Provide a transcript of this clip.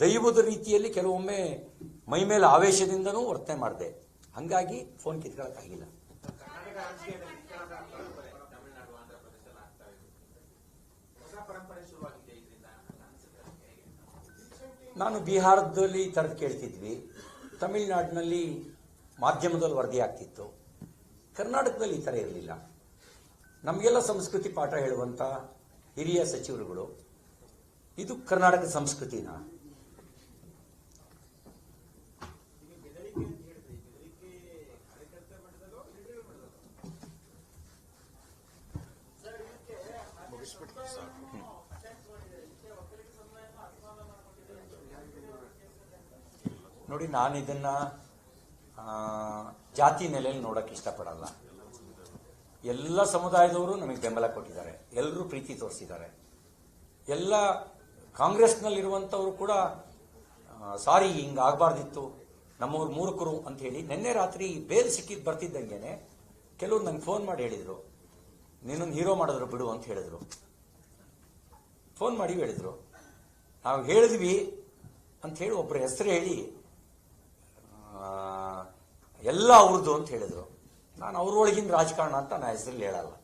ದೈವದ ರೀತಿಯಲ್ಲಿ ಕೆಲವೊಮ್ಮೆ ಮೈ ಮೇಲೆ ಆವೇಶದಿಂದನೂ ವರ್ತನೆ ಮಾಡಿದೆ. ಹಂಗಾಗಿ ಫೋನ್ ಹೇಗೆ ನಾನು ಬಿಹಾರದಲ್ಲಿ ಥರದ್ದು ಕೇಳ್ತಿದ್ವಿ. ತಮಿಳುನಾಡಿನಲ್ಲಿ ಮಾಧ್ಯಮದಲ್ಲಿ ವರದಿ ಆಗ್ತಿತ್ತು. ಕರ್ನಾಟಕದಲ್ಲಿ ಈ ಥರ ಇರಲಿಲ್ಲ. ನಮಗೆಲ್ಲ ಸಂಸ್ಕೃತಿ ಪಾಠ ಹೇಳುವಂಥ ಹಿರಿಯ ಸಚಿವರುಗಳು, ಇದು ಕರ್ನಾಟಕ ಸಂಸ್ಕೃತಿನ? ನೋಡಿ, ನಾನು ಇದನ್ನ ಜಾತಿ ನೆಲೆಯಲ್ಲಿ ನೋಡಕ್ಕೆ ಇಷ್ಟಪಡಲ್ಲ. ಎಲ್ಲ ಸಮುದಾಯದವರು ನಮಗೆ ಬೆಂಬಲ ಕೊಟ್ಟಿದ್ದಾರೆ. ಎಲ್ಲರೂ ಪ್ರೀತಿ ತೋರಿಸಿದ್ದಾರೆ. ಎಲ್ಲ ಕಾಂಗ್ರೆಸ್ನಲ್ಲಿರುವಂಥವರು ಕೂಡ ಸಾರಿ ಹಿಂಗೆ ಆಗಬಾರ್ದಿತ್ತು, ನಮ್ಮವ್ರು ಮೂರ್ಖರು ಅಂತ ಹೇಳಿ ನಿನ್ನೆ ರಾತ್ರಿ ಬೇಲ್ ಸಿಕ್ಕಿದ್ದು ಬರ್ತಿದ್ದಂಗೆನೆ ಕೆಲವರು ನಂಗೆ ಫೋನ್ ಮಾಡಿ ಹೇಳಿದರು. ನಿನ್ನನ್ನು ಹೀರೋ ಮಾಡಿದ್ರು ಬಿಡು ಅಂತ ಹೇಳಿದ್ರು. ಫೋನ್ ಮಾಡಿ ಹೇಳಿದರು. ನಾವು ಹೇಳಿದ್ವಿ ಅಂತ ಹೇಳಿ ಒಬ್ಬರ ಹೆಸರು ಹೇಳಿ ಎಲ್ಲ ಅವ್ರದ್ದು ಅಂತ ಹೇಳಿದರು. ನಾನು ಅವ್ರೊಳಗಿನ ರಾಜಕಾರಣ ಅಂತ ನಾ ಹೆಸರಲ್ಲಿ ಹೇಳಲ್ಲ.